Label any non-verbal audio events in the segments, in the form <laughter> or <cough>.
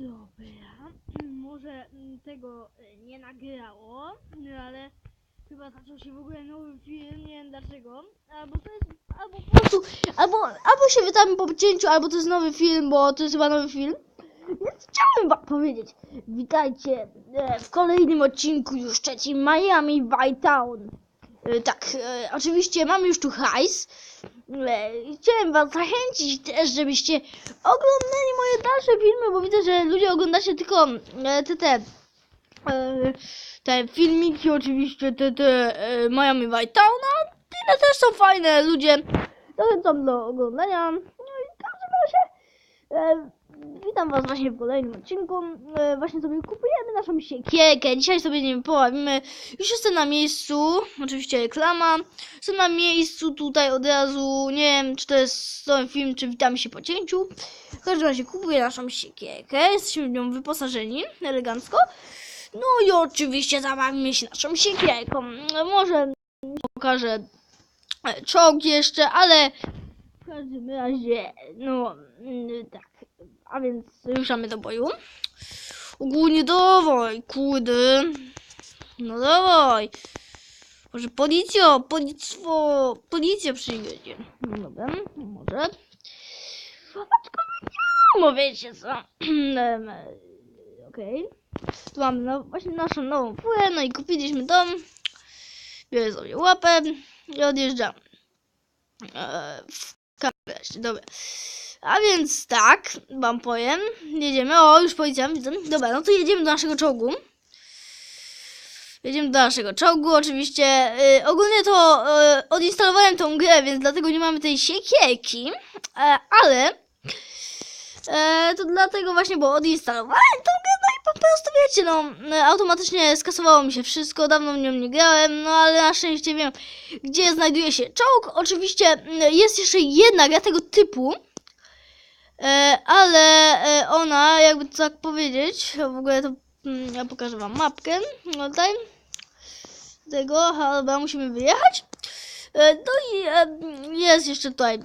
Dobra. <clears throat> Może mm, tego e, nie nagrało, ale chyba zaczął się w ogóle nowy film, nie wiem dlaczego. Albo to jest, albo po prostu, albo, albo się witamy po cięciu, albo to jest nowy film, bo to jest chyba nowy film. Więc chciałem wam powiedzieć, witajcie e, w kolejnym odcinku już trzecim Miami Vice Town. E, Tak, oczywiście mamy już tu hajs. Chciałem was zachęcić też, żebyście oglądali moje dalsze filmy, bo widzę, że ludzie oglądacie tylko e, te, te, e, te filmiki oczywiście, te, te e, Miami Vice Town, a inne też są fajne, ludzie zachęcam do oglądania. No i w każdym razie witam was właśnie w kolejnym odcinku. E, właśnie sobie kupujemy naszą siekierkę, dzisiaj sobie nie poławimy. Już jestem na miejscu, oczywiście reklama. Jestem na miejscu tutaj od razu, nie wiem czy to jest ten film, czy witamy się po cięciu. W każdym razie kupuję naszą siekierkę, jesteśmy w nią wyposażeni elegancko. No i oczywiście zabawimy się naszą siekierką. Może pokażę e, czołg jeszcze, ale w każdym razie, no mm, tak. A więc ruszamy do boju. Ogólnie dawaj, kurde. No dawaj. Może policjo, polictwo, policja przyjedzie. No dobra, może. Aczkolwiek nie wiadomo, wiecie co. <clears throat> E, Okej. Tu mamy no, właśnie naszą nową furę, no i kupiliśmy dom. Biorę sobie łapę i odjeżdżam. Eee, w kamerze, dobra. A więc tak, wam powiem. Jedziemy. O, już policjant, widzę. Dobra, no to jedziemy do naszego czołgu. Jedziemy do naszego czołgu, oczywiście. y, ogólnie to y, odinstalowałem tą grę, więc dlatego nie mamy tej siekierki. E, ale e, to dlatego właśnie, bo odinstalowałem tą grę, no i po prostu wiecie, no automatycznie skasowało mi się wszystko, dawno w nią nie grałem, no ale na szczęście wiem, gdzie znajduje się czołg. Oczywiście mm, jest jeszcze jedna gra tego typu, ale e, ona, jakby to tak powiedzieć, w ogóle to mm, ja pokażę wam mapkę, tutaj, tego, dobra, musimy wyjechać. E, no i e, jest jeszcze tutaj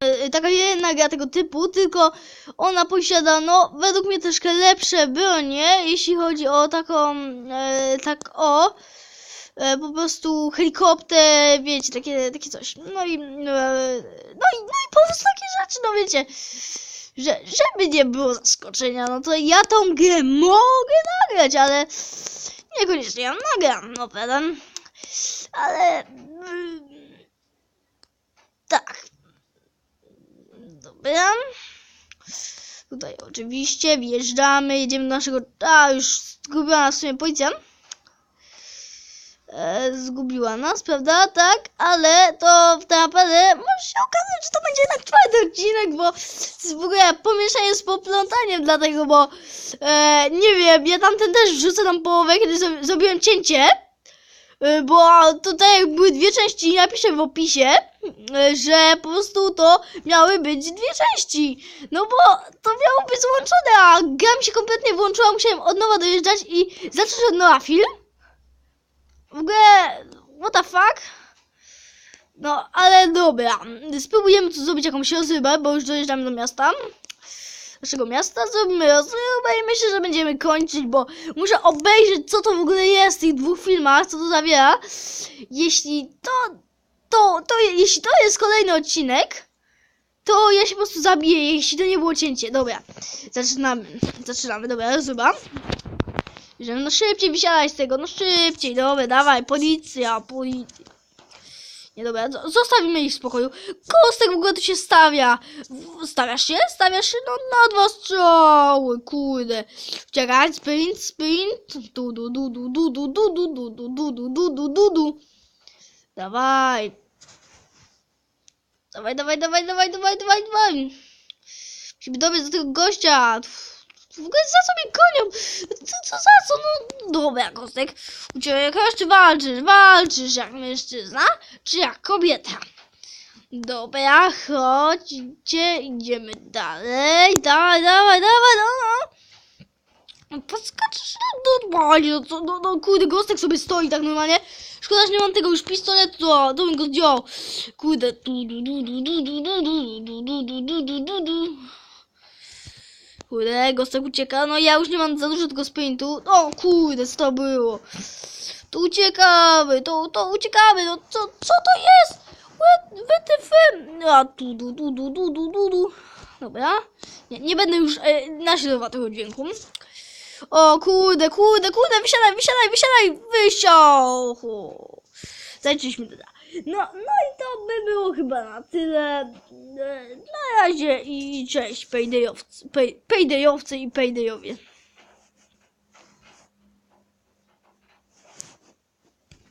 e, taka jedna gra tego typu, tylko ona posiada, no, według mnie troszkę lepsze bronie, jeśli chodzi o taką, e, tak o, e, po prostu helikopter, wiecie, takie, takie coś. No i, e, no i, no i po prostu takie rzeczy, no wiecie, że, żeby nie było zaskoczenia, no to ja tą grę mogę nagrać, ale niekoniecznie ją nagram, no prawda? Ale, mm, tak, Dobra. Tutaj oczywiście wjeżdżamy, jedziemy do naszego... A, już zgubiła nas w sumie policja. E, zgubiła nas, prawda? Tak, ale to tak naprawdę może się okazać, że to będzie jednak czwarty odcinek, bo w ogóle pomieszanie z poplątaniem, dlatego, bo e, nie wiem, ja tamten też wrzucę tam połowę, kiedy zro- zrobiłem cięcie. E, Bo tutaj były dwie części, napiszę w opisie, e, że po prostu to miały być dwie części. No bo to miało być złączone, a gra mi się kompletnie włączyła, musiałem od nowa dojeżdżać i zacząć od nowa film. W ogóle, what the fuck? No, ale dobra, spróbujemy tu zrobić jakąś rozrybę, bo już dojeżdżamy do miasta. Naszego miasta zrobimy rozrybę i myślę, że będziemy kończyć, bo muszę obejrzeć, co to w ogóle jest w tych dwóch filmach, co to zawiera. Jeśli to, to, to, jeśli to jest kolejny odcinek, to ja się po prostu zabiję, jeśli to nie było cięcie. Dobra, zaczynamy, zaczynamy, dobra, rozryba. Bierzemy, no szybciej wysiadaj z tego, no szybciej, dobra, dawaj, policja, policja. Nie, dobra, zo- zostawimy ich w spokoju. Kostek w ogóle tu się stawia. Stawiasz się? Stawiasz się? No na dwa strzały, kurde. Uciekaj, sprint, sprint. Du, du, du, du, du, du, du, du, du, du, du, du, du, du, du, du. Dawaj. Dawaj, dawaj, dawaj, dawaj, dawaj, dawaj, dawaj. Musimy dobiec do tego gościa. W ogóle za co mnie? Co, co za co? No dobra, Kostek. Uciekasz czy walczysz? Walczysz jak mężczyzna, czy jak kobieta? Dobra, chodźcie, idziemy dalej. Dawaj, dawaj, dawaj, dawaj. No, Podskoczysz no, normalnie, no, no, no kurde, Gostek sobie stoi tak normalnie. Szkoda, że nie mam tego już pistoletu, to, bym go zdjął. Kurde, du, du, du, du, du, du, du, du, du, du, du, du, du, du. Kurde, Gostek ucieka. No ja już nie mam za dużo tego sprintu. O kurde, co to było? To uciekamy, to, to uciekamy. No co, co to jest? WTF? A tu, du, du, du, du, du, du, du. Dobra. Nie, nie będę już e, naśladował tego dźwięku. O kurde, kurde, kurde, wysiadaj, wysiadaj, wysiadaj, wysiał. Zajczyliśmy tutaj. No, no i to by było chyba na tyle. E, Na razie i cześć, paydayowcy, pay, paydayowcy i paydayowie.